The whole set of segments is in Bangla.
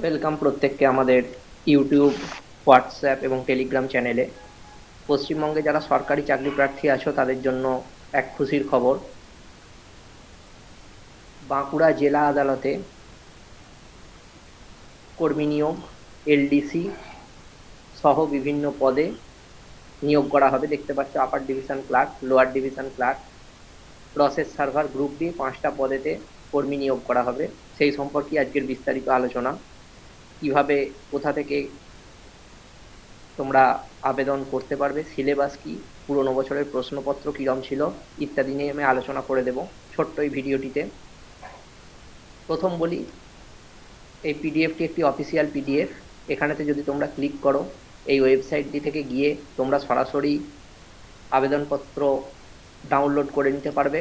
ওয়েলকাম প্রত্যেককে আমাদের ইউটিউব হোয়াটসঅ্যাপ এবং টেলিগ্রাম চ্যানেলে পশ্চিমবঙ্গে যারা সরকারি চাকরি প্রার্থী আছো, তাদের জন্য এক খুশির খবর। বাঁকুড়া জেলা আদালতে কর্মী নিয়োগ এলডিসি সহ বিভিন্ন পদে নিয়োগ করা হবে। দেখতে পাচ্ছ upper division clerk lower division clerk process server group D পাঁচটা পদেতে কর্মী নিয়োগ করা হবে। সেই সম্পর্কে আজকের বিস্তারিত আলোচনা। কীভাবে, কোথা থেকে তোমরা আবেদন করতে পারবে, সিলেবাস কি, পুরোনো বছরের প্রশ্নপত্র কীরম ছিল ইত্যাদি নিয়ে আমি আলোচনা করে দেব ছোট্ট এই ভিডিওটিতে। প্রথম বলি, এই পিডিএফটি একটি অফিসিয়াল পিডিএফ। এখানেতে যদি তোমরা ক্লিক করো, এই ওয়েবসাইটটি থেকে গিয়ে তোমরা সরাসরি আবেদনপত্র ডাউনলোড করে নিতে পারবে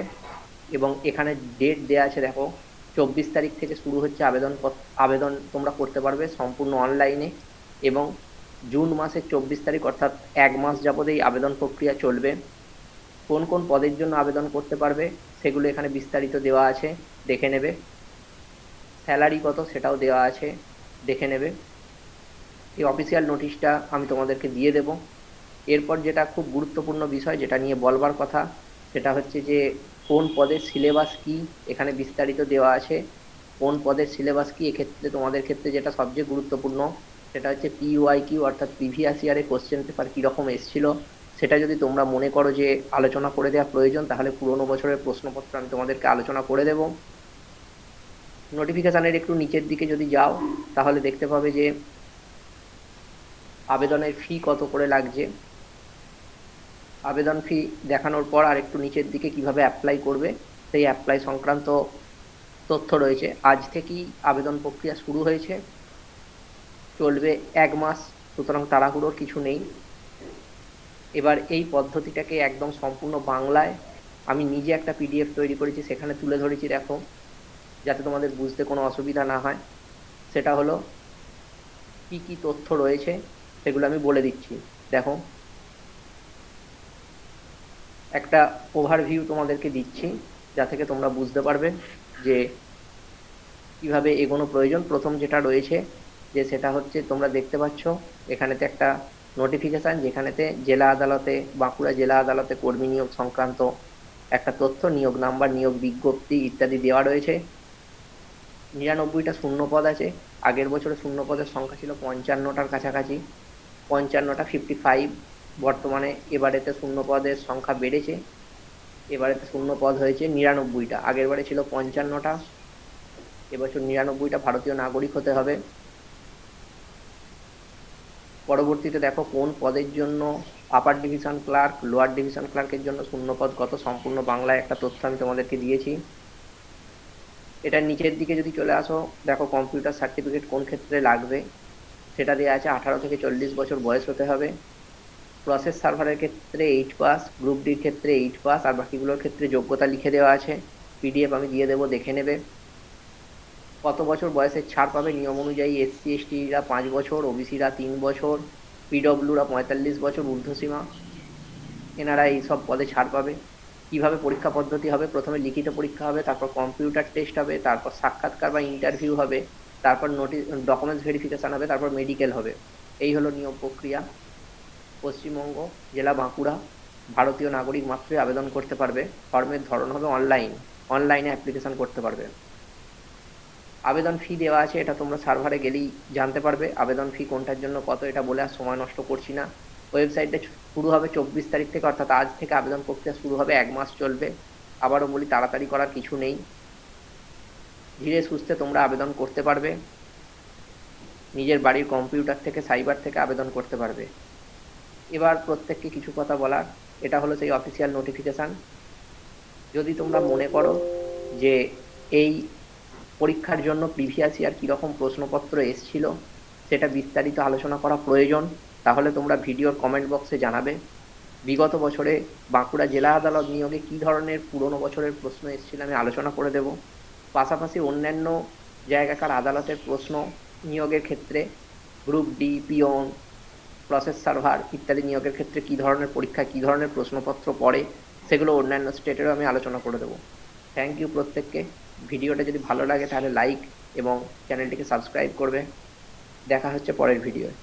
এবং এখানে ডেট দেওয়া আছে, দেখো চব্বিশ তারিখ থেকে শুরু হচ্ছে আবেদন আবেদন তোমরা করতে পারবে সম্পূর্ণ অনলাইনে এবং জুন মাসের চব্বিশ তারিখ অর্থাৎ এক মাস যাবত এই আবেদন প্রক্রিয়া চলবে। কোন কোন পদের জন্য আবেদন করতে পারবে সেগুলো এখানে বিস্তারিত দেওয়া আছে, দেখে নেবে। স্যালারি কত সেটাও দেওয়া আছে, দেখে নেবে। এই অফিসিয়াল নোটিশটা আমি তোমাদেরকে দিয়ে দেব। এরপর যেটা খুব গুরুত্বপূর্ণ বিষয় যেটা নিয়ে বলবার কথা, সেটা হচ্ছে যে কোন পদের সিলেবাস কি এখানে বিস্তারিত দেওয়া আছে, কোন পদের সিলেবাস কি এক্ষেত্রে, তোমাদের ক্ষেত্রে যেটা সবচেয়ে গুরুত্বপূর্ণ, সেটা হচ্ছে পিওয়াই কিউ অর্থাৎ প্রিভিয়াস ইয়ারে কোশ্চেন পেপার কীরকম এসেছিল, সেটা যদি তোমরা মনে করো যে আলোচনা করে দেওয়া প্রয়োজন, তাহলে পুরোনো বছরের প্রশ্নপত্র আমি তোমাদেরকে আলোচনা করে দেব। নোটিফিকেশানের একটু নিচের দিকে যদি যাও, তাহলে দেখতে পাবে যে আবেদনের ফি কত করে লাগছে। আবেদন ফি দেখানোর পর আর একটু নিচের দিকে কীভাবে অ্যাপ্লাই করবে, সেই অ্যাপ্লাই সংক্রান্ত তথ্য রয়েছে। আজ থেকেই আবেদন প্রক্রিয়া শুরু হয়েছে। চলবে এক মাস, সুতরাং তাড়াহুড়োর কিছু নেই। এবার এই পদ্ধতিটাকে একদম সম্পূর্ণ বাংলায়। আমি নিজে একটা পিডিএফ তৈরি করেছি, সেখানে তুলে ধরেছি, দেখো, যাতে তোমাদের বুঝতে কোনো অসুবিধা না হয়। সেটা হলো, কি কি তথ্য রয়েছে, সেগুলো আমি বলে দিচ্ছি। দেখো একটা ওভারভিউ তোমাদেরকে দিচ্ছি, যা থেকে তোমরা বুঝতে পারবে যে কীভাবে এগোনো প্রয়োজন। প্রথম যেটা রয়েছে, যে সেটা হচ্ছে তোমরা দেখতে পাচ্ছ, এখানেতে একটা নোটিফিকেশান যেখানেতে জেলা আদালতে, বাঁকুড়া জেলা আদালতে কর্মী নিয়োগ সংক্রান্ত একটা তথ্য, নিয়োগ নাম্বার, নিয়োগ বিজ্ঞপ্তি ইত্যাদি দেওয়া রয়েছে। নিরানব্বইটা শূন্য পদ আছে। আগের বছরে শূন্য পদের সংখ্যা ছিল পঞ্চান্নটার কাছাকাছি। পঞ্চান্নটা ফিফটি ফাইভ বর্তমানে এবারেতে শূন্য পদের সংখ্যা বেড়েছে। এবারেতে শূন্য পদ হয়েছে নিরানব্বইটা। আগের বারে ছিল পঞ্চান্নটা। এবছর নিরানব্বইটা ভারতীয় নাগরিক হতে হবে। পরবর্তীতে দেখো কোন পদের জন্য upper division clerk lower division ক্লার্কের জন্য শূন্য পদ কত? সম্পূর্ণ বাংলায় একটা তথ্য আমি তোমাদেরকে দিয়েছি। এটার নিচের দিকে যদি চলে আসো, দেখো কম্পিউটার সার্টিফিকেট কোন ক্ষেত্রে লাগবে? সেটা দেওয়া আছে আঠারো থেকে চল্লিশ বছর বয়স হতে হবে। প্রসেস সার্ভারের ক্ষেত্রে এইট পাস গ্রুপ ডির ক্ষেত্রে এইট পাস আর বাকিগুলোর ক্ষেত্রে যোগ্যতা লিখে দেওয়া আছে। পিডিএফ আমি দিয়ে দেবো, দেখে নেবে। কত বছর বয়সের ছাড় পাবে নিয়ম অনুযায়ী এসসি এসটিরা পাঁচ বছর ওবিসিরা তিন বছর পিডব্লিউরা পঁয়তাল্লিশ বছর ঊর্ধ্বসীমা। এনারা এই সব পদে ছাড় পাবে। কীভাবে পরীক্ষা পদ্ধতি হবে? প্রথমে লিখিত পরীক্ষা হবে, তারপর কম্পিউটার টেস্ট হবে, তারপর সাক্ষাৎকার বা ইন্টারভিউ হবে, তারপর নোটিস ডকুমেন্টস ভেরিফিকেশান হবে, তারপর মেডিকেল হবে। এই হলো নিয়োগ প্রক্রিয়া। পশ্চিমবঙ্গ, জেলা বাঁকুড়া, ভারতীয় নাগরিক মাত্রই আবেদন করতে পারবে। ফর্মের ধরন হবে অনলাইন। অনলাইনে অ্যাপ্লিকেশান করতে পারবে। আবেদন ফি দেওয়া আছে, এটা তোমরা সার্ভারে গেলেই জানতে পারবে। আবেদন ফি কোনটার জন্য কত, এটা বলে আর সময় নষ্ট করছি না। ওয়েবসাইটটা শুরু হবে চব্বিশ তারিখ থেকে, অর্থাৎ আজ থেকে আবেদন প্রক্রিয়া শুরু হবে এক মাস চলবে। আবারও বলি, তাড়াতাড়ি করার কিছু নেই। ধীরে সুস্থে তোমরা আবেদন করতে পারবে। নিজের বাড়ির কম্পিউটার থেকে সাইবার থেকে আবেদন করতে পারবে। এবার প্রত্যেককে কিছু কথা বলার। এটা হলো সেই অফিসিয়াল নোটিফিকেশান যদি তোমরা মনে করো যে এই পরীক্ষার জন্য প্রিভিয়াস ইয়ার কীরকম প্রশ্নপত্র এসছিল, সেটা বিস্তারিত আলোচনা করা প্রয়োজন, তাহলে তোমরা ভিডিওর কমেন্ট বক্সে জানাবে। বিগত বছরে বাঁকুড়া জেলা আদালত নিয়োগে কী ধরনের পুরনো বছরের প্রশ্ন এসেছিল আমি আলোচনা করে দেব। পাশাপাশি অন্যান্য জায়গাকার আদালতের প্রশ্ন নিয়োগের ক্ষেত্রে group D peon process server ইত্যাদি নিয়োগের ক্ষেত্রে কী ধরনের পরীক্ষা, কী ধরনের প্রশ্নপত্র পড়ে, সেগুলো অন্যান্য স্টেটেরও আমি আলোচনা করে দেবো। থ্যাংক ইউ প্রত্যেককে। ভিডিওটা যদি ভালো লাগে তাহলে লাইক এবং চ্যানেলটিকে সাবস্ক্রাইব করবে। দেখা হচ্ছে পরের ভিডিওয়